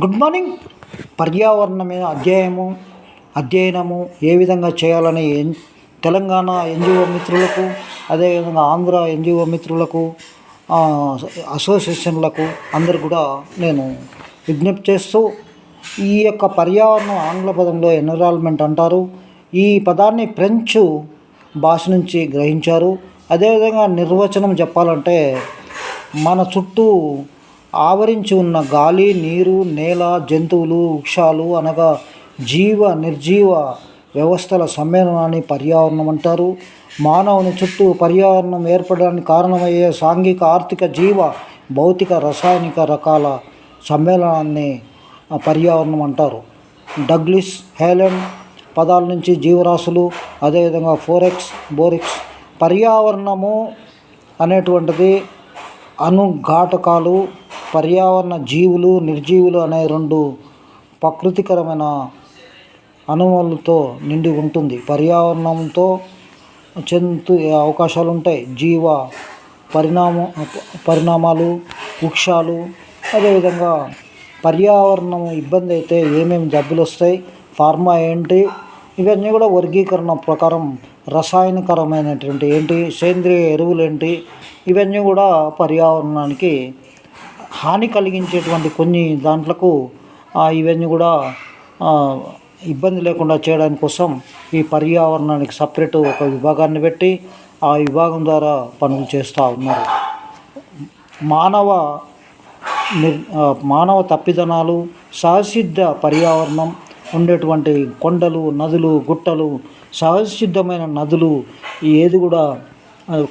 Good morning. పర్యావరణమే మీద అధ్యాయము. అధ్యయనము ఏ విధంగా చేయాలని ఎన్- తెలంగాణ ఎన్జిఓ మిత్రులకు అదేవిధంగా ఆంధ్ర ఎన్జిఓ మిత్రులకు అసోసియేషన్లకు అందరు కూడా నేను విజ్ఞప్తి చేస్తూ ఈ యొక్క పర్యావరణం ఆంగ్ల పదంలో ఎన్విరాన్మెంట్ అంటారు. ఈ పదాన్ని ఫ్రెంచ్ భాష నుంచి గ్రహించారు. అదేవిధంగా నిర్వచనం చెప్పాలంటే మన చుట్టూ ఆవరించి ఉన్న గాలి నీరు నేల జంతువులు వృక్షాలు అనగా జీవ నిర్జీవ వ్యవస్థల సమ్మేళనాన్ని పర్యావరణం అంటారు. మానవుని చుట్టూ పర్యావరణం ఏర్పడడానికి కారణమయ్యే సాంఘిక ఆర్థిక జీవ భౌతిక రసాయనిక రకాల సమ్మేళనాన్ని పర్యావరణం అంటారు. డగ్లిస్ హేలెన్ పదాల నుంచి జీవరాశులు అదేవిధంగా ఫోరెక్స్ బోరిక్స్. పర్యావరణము అనేటువంటిది అనుఘాటకాలు పర్యావరణ జీవులు నిర్జీవులు అనే రెండు ప్రకృతికరమైన అణువులతో నిండి ఉంటుంది. పర్యావరణంతో చెందు అవకాశాలు ఉంటాయి జీవ పరిణామ పరిణామాలు వృక్షాలు అదేవిధంగా పర్యావరణం ఇబ్బంది అయితే ఏమేమి జబ్బులు వస్తాయి ఫార్మా ఏంటి ఇవన్నీ కూడా వర్గీకరణ ప్రకారం రసాయనకరమైనటువంటి ఏంటి సేంద్రియ ఎరువులు ఏంటి ఇవన్నీ కూడా పర్యావరణానికి హాని కలిగించేటువంటి కొన్ని దాంట్లకు ఇవన్నీ కూడా ఇబ్బంది లేకుండా చేయడానికి కోసం ఈ పర్యావరణానికి సపరేట్ ఒక విభాగాన్ని పెట్టి ఆ విభాగం ద్వారా పనులు చేస్తూ ఉన్నారు. మానవ నిర్ మానవ తప్పిదనాలు సహసిద్ధ పర్యావరణం ఉండేటువంటి కొండలు నదులు గుట్టలు సహజసిద్ధమైన నదులు ఏది కూడా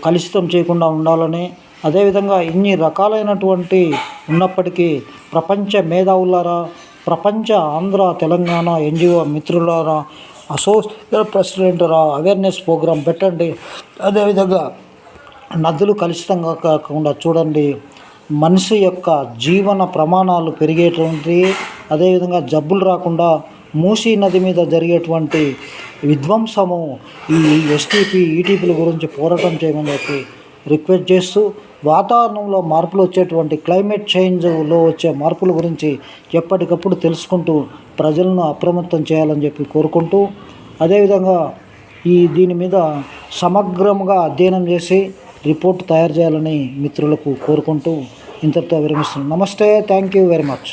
కలుషితం చేయకుండా ఉండాలని అదేవిధంగా ఇన్ని రకాలైనటువంటి ఉన్నప్పటికీ ప్రపంచ మేధావులారా ప్రపంచ ఆంధ్ర తెలంగాణ ఎన్జిఓ మిత్రులారా అసోసియేట్ ప్రెసిడెంట్రా అవేర్నెస్ ప్రోగ్రాం పెట్టండి. అదేవిధంగా నదులు కలుషితంగా కాకుండా చూడండి మనిషి యొక్క జీవన ప్రమాణాలు పెరిగేటువంటి అదేవిధంగా జబ్బులు రాకుండా మూసీ నది మీద జరిగేటువంటి విధ్వంసము ఈ ఎస్టీపీ ఈటీపీల గురించి పోరాటం చేయమని చెప్పి రిక్వెస్ట్ చేస్తూ వాతావరణంలో మార్పులు వచ్చేటువంటి క్లైమేట్ చేంజ్లో వచ్చే మార్పుల గురించి ఎప్పటికప్పుడు తెలుసుకుంటూ ప్రజలను అప్రమత్తం చేయాలని చెప్పి కోరుకుంటూ అదేవిధంగా ఈ దీని మీద సమగ్రంగా అధ్యయనం చేసి రిపోర్ట్ తయారు చేయాలని మిత్రులకు కోరుకుంటూ ఇంతటితో విరమిస్తున్నాను. నమస్తే థ్యాంక్ యూ వెరీ మచ్.